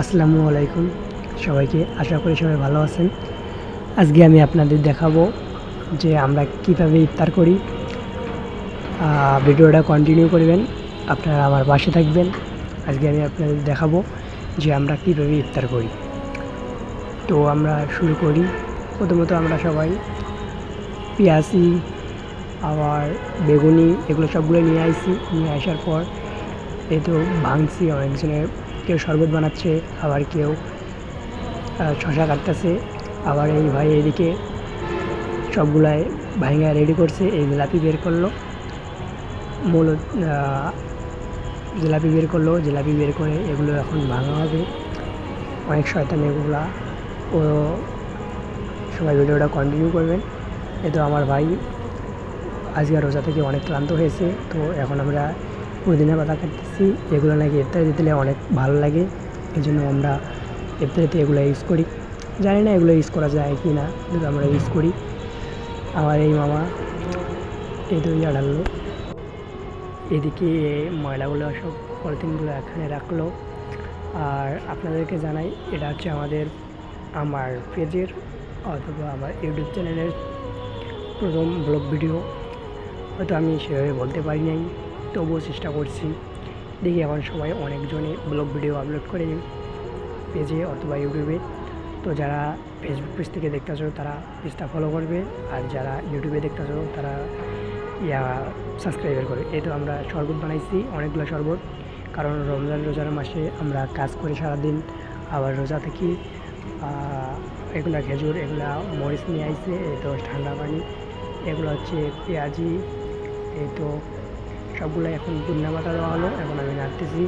আসসালামু আলাইকুম। সবাইকে আশা করি সবাই ভালো আছেন। আজকে আমি আপনাদের দেখাবো যে আমরা কীভাবে ইফতার করি। ভিডিওটা কন্টিনিউ করবেন, আপনারা আমার পাশে থাকবেন। আজকে আমি আপনাদের দেখাবো যে আমরা কীভাবে ইফতার করি। তো আমরা শুরু করি। প্রথমত আমরা সবাই পেঁয়াজি আবার বেগুনি, এগুলো সবগুলো নিয়ে আসি নিয়ে আসার পর এই তো ভাঙছি অনেকজনে কেউ শরবত বানাচ্ছে, আবার কেউ শশা কাটতেছে, আবার এই ভাই এদিকে সবগুলাই ভাইঙ্গা রেডি করছে, এই জিলাপি বের করল। মূল জিলাপি বের করল, জিলাপি বের করে এগুলো এখন ভাঙা হবে। অনেক শয়তান এগুলা। ও, সবাই ভিডিওটা কন্টিনিউ করবেন। এ তো আমার ভাই আজকে রোজা থেকে অনেক ক্লান্ত হয়েছে, তো এখন আমরা পুদিনা পাতা কাটতেছি। এগুলো নাকি ইফতারি দিতে অনেক ভালো লাগে। এই জন্য আমরা ইফতারিতে এগুলো ইউজ করি। জানি না এগুলো ইউজ করা যায় কি না কিন্তু আমরা ইউজ করি। আমার এই মামা, এই ইয়া ঢাললো এদিকে ময়লাগুলো সব পলিথিনগুলো এখানে রাখল। আর আপনাদেরকে জানাই, এটা হচ্ছে আমাদের আমার পেজের অথবা আমার ইউটিউব চ্যানেলের প্রথম ব্লগ ভিডিও। হয়তো আমি সেভাবে বলতে পারি নাই। তবুও চেষ্টা করছি। দেখি এখন সবাই অনেকজনে ব্লগ ভিডিও আপলোড করে পেজে অথবা ইউটিউবে। তো যারা ফেসবুক পেজ থেকে দেখতেছো তারা পেজটা ফলো করবে। আর যারা ইউটিউবে দেখতেছো তারা ইয়া সাবস্ক্রাইবার করবে। এই তো আমরা শরবত বানাইছি, অনেকগুলো শরবত। কারণ রমজান রোজার মাসে আমরা কাজ করি সারাদিন। আবার রোজা থেকে। এগুলা খেজুর, এগুলা মরিচ নিয়ে আইছে, এই তো ঠান্ডা পানি। এগুলো হচ্ছে পেঁয়াজি, এই তো সবগুলো এখন বুন্না মাথা দেওয়া হলো এখন আমি নাড়তেছি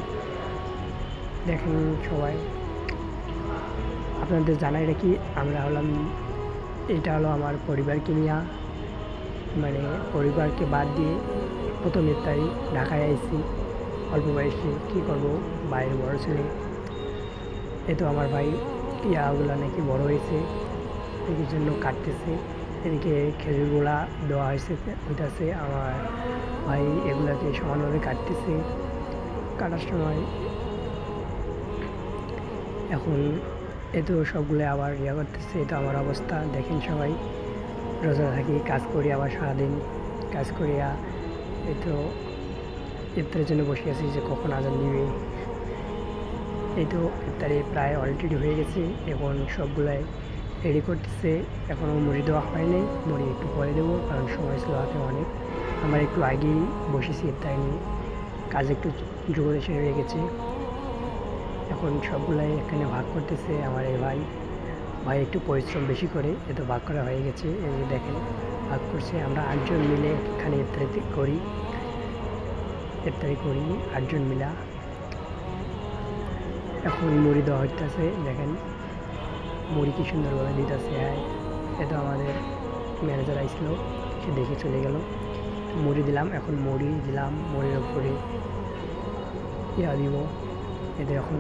দেখেন সবাই। আপনাদের জানাই রাখি, আমরা হলাম, এটা হলো আমার পরিবারকে নিয়ে। মানে পরিবারকে বাদ দিয়ে প্রথম ইফতারি ঢাকায় আইছি। অল্প বয়সে কী করব বাইরের বড় ছেলে। এ তো আমার ভাই, ইয়াগুলো নাকি বড় হয়েছে। এদিকের জন্য কাটতেছে। এদিকে খেজুরগুলা দেওয়া হয়েছে হইতাছে আমার ভাই এগুলাকে সমানভাবে কাটতেছে, কাটার সময়। এখন এ তো সবগুলো আবার ইয়া করতেছে এটা আমার অবস্থা, দেখেন সবাই। রোজা থাকি কাজ করি আবার সারাদিন, কাজ করিয়া এই তো ইফতারের জন্য বসে আছি যে কখন আজান দিবে। এই তো ইফতারি প্রায় অলরেডি হয়ে গেছে, এখন সবগুলাই রেডি করতেছে। এখনও মুড়ি দেওয়া হয়নি মুড়ি একটু পরে দেবো, কারণ সময় ছিল হাতে অনেক। আমার একটু আগেই বসেছি, তাই নিয়ে কাজ একটু জোর এসে হয়ে গেছে। এখন সবগুলাই এখানে ভাগ করতেছে আমার এই ভাই। ভাই একটু পরিশ্রম বেশি করে, এ তো ভাগ করা হয়ে গেছে। এই দেখেন, ভাগ করছে, আমরা আটজন মিলে এখানে ইফতারিতে করি। ইফতারি করি, আটজন মিলা। এখন মুড়ি দেওয়া হইতেছে, দেখেন। মুড়ি কি সুন্দরভাবে দিতেছে হ্যাঁ। এটা আমাদের ম্যানেজার আইছিল সে দেখে চলে গেল। মুড়ি দিলাম, এখন মুড়ি দিলাম, মুড়ির উপরে ইয়া দিব, এতে এখন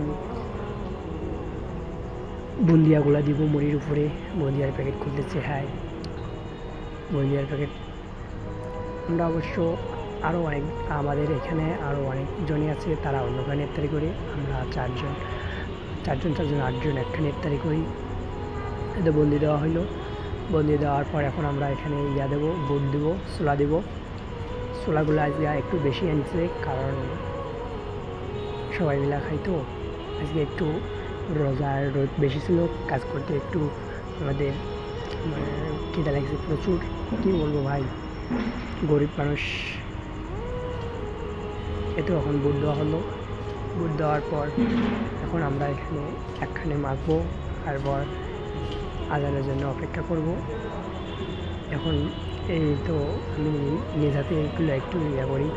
বুন্দিয়াগুলা দিব মুড়ির উপরে, বুন্দিয়ার প্যাকেট খুলতেছে হ্যাঁ। বুন্দিয়ার প্যাকেট আমরা অবশ্য আরও অনেক, আমাদের এখানে আরও অনেকজনই আছে, তারা অন্যখানে ইফতারি করি, আমরা চারজন চারজন চারজন, আটজন একখানে ইফতারি করি। এতে বন্দি দেওয়া হলো বন্দি দেওয়ার পর এখন আমরা এখানে ইয়া দেবো, বুট দেবো ছোলা দেবো। ছোলাগুলো আজকে একটু বেশি আনছে, কারণ সবাই মিলা খাই তো আজকে একটু রোজার রোদ বেশি ছিল, কাজ করতে একটু আমাদের মানে খিদা লাগছে প্রচুর। কী বলব ভাই? গরিব মানুষ। এতো এখন বুট দেওয়া হলো। বুট দেওয়ার পর এখন আমরা এখানে একখানে মাখবো তারপর আজানের জন্য অপেক্ষা করব। এখন এই তো আমি নিজ হাতে এগুলো একটু ইয়ে করি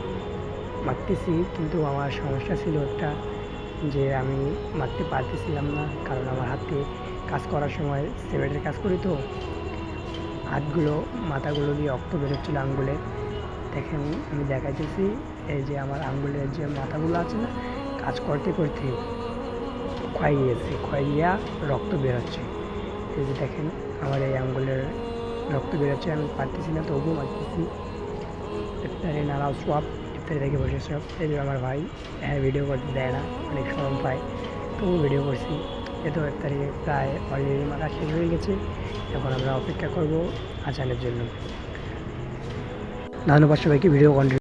মাখতেছি কিন্তু আমার সমস্যা ছিল একটা যে আমি মাখতে পারতেছিলাম না, কারণ আমার হাতে কাজ করার সময় সিমেন্টের কাজ করি তো, হাতগুলো, মাথাগুলো দিয়ে রক্ত বেরোচ্ছিল আঙ্গুলে। দেখেন, আমি দেখাইতেছি, এই যে আমার আঙ্গুলের যে মাথাগুলো আছে না, কাজ করতে করতে ক্ষয় গিয়েছে ক্ষয় গিয়া রক্ত বেরোচ্ছে। এই যে দেখেন, আমার এই আঙ্গুলের রক্ত বেরোচ্ছে, আমি পারতেছি না, তবুও মারতেছি। ইফতারে নানা সব ইফতারি দেখে বসে সব। এই আমার ভাই হ্যাঁ ভিডিও করতে দেয় না, অনেক সময় পায়। তবু ভিডিও করছি। এতো ইফতারি প্রায় অলরেডি মারা শেষ হয়ে গেছে। এখন আমরা অপেক্ষা করব আচানের জন্য। ধন্যবাদ সবাইকে ভিডিও কন্টিনিউ